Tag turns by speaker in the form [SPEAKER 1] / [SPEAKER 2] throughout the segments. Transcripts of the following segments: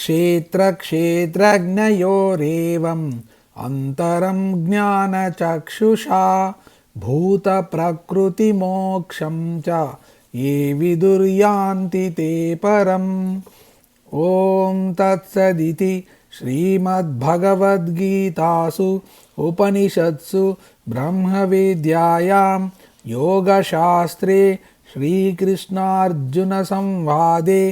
[SPEAKER 1] क्षेत्रक्षेत्रज्ञयोरेवम् अन्तरं ज्ञानचक्षुषा भूतप्रकृतिमोक्षं च ये विदुर्यान्ति ते परम् ॐ तत्सदिति श्रीमद्भगवद्गीतासु उपनिषत्सु ब्रह्मविद्यायां योगशास्त्रे श्रीकृष्णार्जुनसंवादे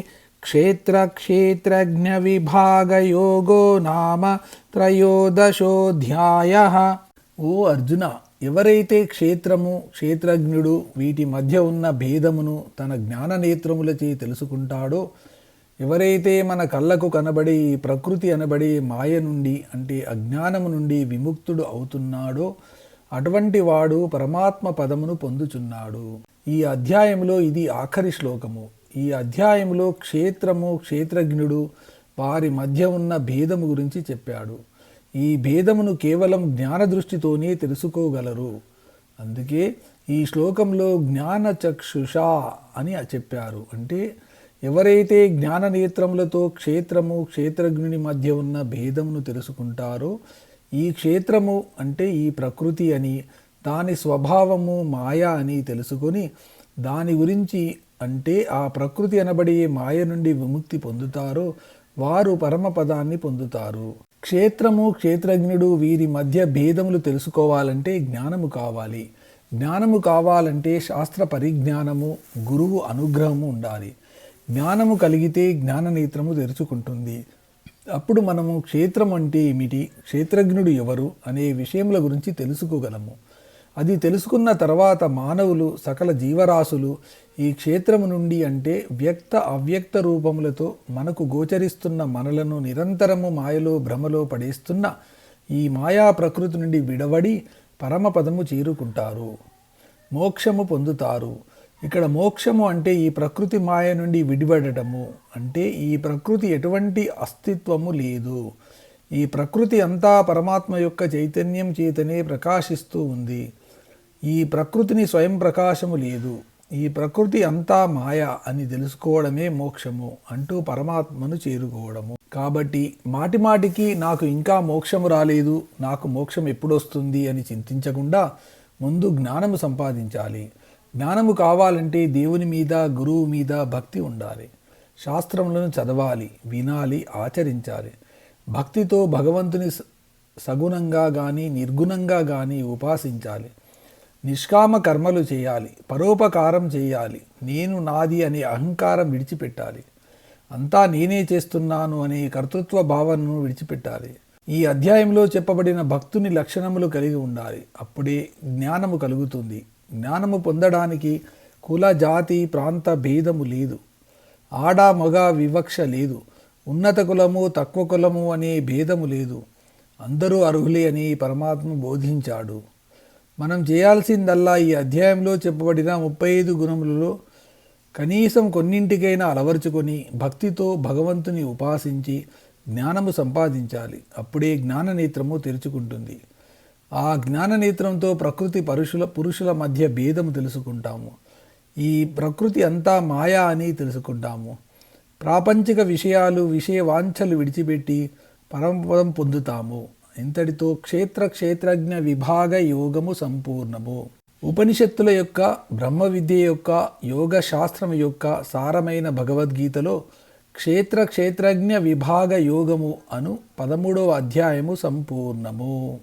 [SPEAKER 1] క్షేత్రక్షేత్రజ్ఞవిభాగయోగో నామ త్రయోదశోధ్యాయ. ఓ అర్జున ఎవరైతే క్షేత్రము క్షేత్రజ్ఞుడు వీటి మధ్య ఉన్న భేదమును తన జ్ఞాననేత్రములచే తెలుసుకుంటాడో ఎవరైతే మన కళ్ళకు కనబడి ప్రకృతి అనబడే మాయ నుండి అంటే అజ్ఞానము నుండి విముక్తుడు అవుతున్నాడో అటువంటి వాడు పరమాత్మ పదమును పొందుచున్నాడు. ఈ అధ్యాయంలో ఇది ఆఖరి శ్లోకము. ఈ అధ్యాయంలో క్షేత్రము క్షేత్రజ్ఞుడు వారి మధ్య ఉన్న భేదము గురించి చెప్పాడు. ఈ భేదమును కేవలం జ్ఞాన దృష్టితోనే తెలుసుకోగలరు. అందుకే ఈ శ్లోకంలో జ్ఞాన చక్షుష అని చెప్పారు. అంటే ఎవరైతే జ్ఞాన నేత్రములతో క్షేత్రము క్షేత్రజ్ఞుని మధ్య ఉన్న భేదమును తెలుసుకుంటారో ఈ క్షేత్రము అంటే ఈ ప్రకృతి అని దాని స్వభావము మాయ అని తెలుసుకొని దాని గురించి అంటే ఆ ప్రకృతి అనబడే మాయ నుండి విముక్తి పొందుతారో వారు పరమపదాన్ని పొందుతారు. క్షేత్రము క్షేత్రజ్ఞుడు వీరి మధ్య భేదములు తెలుసుకోవాలంటే జ్ఞానము కావాలి. జ్ఞానము కావాలంటే శాస్త్ర పరిజ్ఞానము గురువు అనుగ్రహము ఉండాలి. జ్ఞానము కలిగితే జ్ఞాననేత్రము తెరుచుకుంటుంది. అప్పుడు మనము క్షేత్రం అంటే ఏమిటి? క్షేత్రజ్ఞుడు ఎవరు? అనే విషయముల గురించి తెలుసుకోగలము. అది తెలుసుకున్న తర్వాత మానవులు సకల జీవరాశులు ఈ క్షేత్రము నుండి అంటే వ్యక్త అవ్యక్త రూపములతో మనకు గోచరిస్తున్న మనలను నిరంతరము మాయలో భ్రమలో పడేస్తున్న ఈ మాయా ప్రకృతి నుండి విడవడి పరమపదము చేరుకుంటారు. మోక్షము పొందుతారు. ఇక్కడ మోక్షము అంటే ఈ ప్రకృతి మాయ నుండి విడిపడటము. అంటే ఈ ప్రకృతి ఎటువంటి అస్తిత్వము లేదు. ఈ ప్రకృతి అంతా పరమాత్మ యొక్క చైతన్యం చేతనే ప్రకాశిస్తూ ఉంది. ఈ ప్రకృతిని స్వయం ప్రకాశము లేదు. ఈ ప్రకృతి అంతా మాయ అని తెలుసుకోవడమే మోక్షము అంటూ పరమాత్మను చేరుకోవడము. కాబట్టి మాటిమాటికి నాకు ఇంకా మోక్షము రాలేదు నాకు మోక్షం ఎప్పుడొస్తుంది అని చింతించకుండా ముందు జ్ఞానము సంపాదించాలి. జ్ఞానము కావాలంటే దేవుని మీద గురువు మీద భక్తి ఉండాలి. శాస్త్రములను చదవాలి వినాలి ఆచరించాలి. భక్తితో భగవంతుని సగుణంగా కానీ నిర్గుణంగా కానీ ఉపాసించాలి. నిష్కామ కర్మలు చేయాలి పరోపకారం చేయాలి నేను నాది అనే అహంకారం విడిచిపెట్టాలి. అంతా నేనే చేస్తున్నాను అనే కర్తృత్వ భావనను విడిచిపెట్టాలి. ఈ అధ్యాయంలో చెప్పబడిన భక్తుని లక్షణములు కలిగి ఉండాలి. అప్పుడే జ్ఞానము కలుగుతుంది. జ్ఞానము పొందడానికి కుల జాతి ప్రాంత భేదము లేదు. ఆడ మగ వివక్ష లేదు. ఉన్నత కులము తక్కువ కులము అనే భేదము లేదు. అందరూ అర్హులే అని పరమాత్మ బోధించాడు. మనం చేయాల్సిందల్లా ఈ అధ్యాయంలో చెప్పబడిన ముప్పై ఐదు గుణములలో కనీసం కొన్నింటికైనా అలవరుచుకొని భక్తితో భగవంతుని ఉపాసించి జ్ఞానము సంపాదించాలి. అప్పుడే జ్ఞాననేత్రము తెరుచుకుంటుంది. ఆ జ్ఞాననేత్రంతో ప్రకృతి పరుషుల పురుషుల మధ్య భేదము తెలుసుకుంటాము. ఈ ప్రకృతి అంతా మాయా అని తెలుసుకుంటాము. ప్రాపంచిక విషయాలు విషయ వాంఛలు విడిచిపెట్టి పరమపదం పొందుతాము. ఇంతటితో క్షేత్ర క్షేత్రజ్ఞ విభాగ యోగము సంపూర్ణము. ఉపనిషత్తుల యొక్క బ్రహ్మ విద్య యొక్క యోగ శాస్త్రం యొక్క సారమైన భగవద్గీతలో క్షేత్ర క్షేత్రజ్ఞ విభాగ యోగము అను పదమూడవ అధ్యాయము సంపూర్ణము.